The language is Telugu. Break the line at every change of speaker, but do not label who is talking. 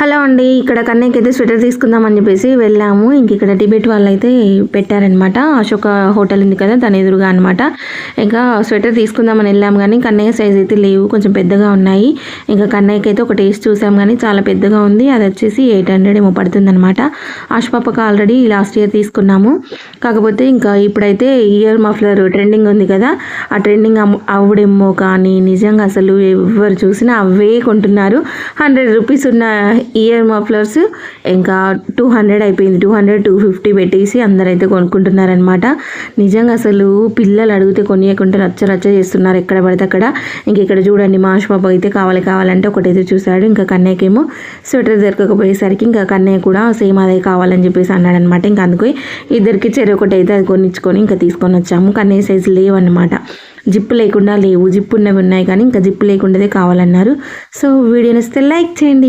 హలో అండి ఇక్కడ కన్నయ్యకి అయితే స్వెటర్ తీసుకుందామని చెప్పేసి వెళ్ళాము. ఇంక ఇక్కడ టిబెట్ వాళ్ళు అయితే పెట్టారనమాట అశోక హోటల్ ఉంది కదా దాని ఎదురుగా అనమాట ఇంకా స్వెటర్ తీసుకుందామని వెళ్ళాము కానీ కన్నయ్య సైజ్ అయితే లేవు కొంచెం పెద్దగా ఉన్నాయి. ఇంకా కన్నయ్యకైతే ఒక టేస్ట్ చూసాం కానీ చాలా పెద్దగా ఉంది. అది వచ్చేసి ఎయిట్ హండ్రెడ్ ఏమో పడుతుందనమాట ఆశపాపకు ఆల్రెడీ లాస్ట్ ఇయర్ తీసుకున్నాము. కాకపోతే ఇంకా ఇప్పుడైతే ఇయర్ మఫ్లర్ ట్రెండింగ్ ఉంది కదా ఆ ట్రెండింగ్ అవ్వడేమో కానీ నిజంగా అసలు ఎవరు చూసినా అవే కొంటున్నారు. హండ్రెడ్ రూపీస్ ఉన్న ఇయర్ మఫ్లర్స్ ఇంకా టూ హండ్రెడ్ అయిపోయింది. టూ హండ్రెడ్ టూ ఫిఫ్టీ పెట్టేసి అందరైతే కొనుక్కుంటున్నారనమాట నిజంగా అసలు పిల్లలు అడిగితే కొనియకుండా రచ్చ రచ్చ చేస్తున్నారు. ఎక్కడ పడితే అక్కడ. ఇంక ఇక్కడ చూడండి మా పాప అయితే కావాలి కావాలంటే ఒకటైతే చూశాడు. ఇంకా కన్నయ్యకేమో స్వెటర్ దొరకకపోయేసరికి ఇంకా కన్నయ్య కూడా సేమ్ అదే కావాలని చెప్పేసి అన్నాడనమాట ఇంకా అందుకే ఇద్దరికి చెరు ఒకటైతే అది కొనిచ్చుకొని ఇంకా తీసుకొని వచ్చాము. కన్నయ్య సైజు లేవన్నమాట. జిప్పు లేకుండా లేవు. జిప్పు ఉన్నవి ఉన్నాయి కానీ ఇంకా జిప్పు లేకుండాదే కావాలన్నారు. సో వీడియోని వస్తే లైక్ చేయండి.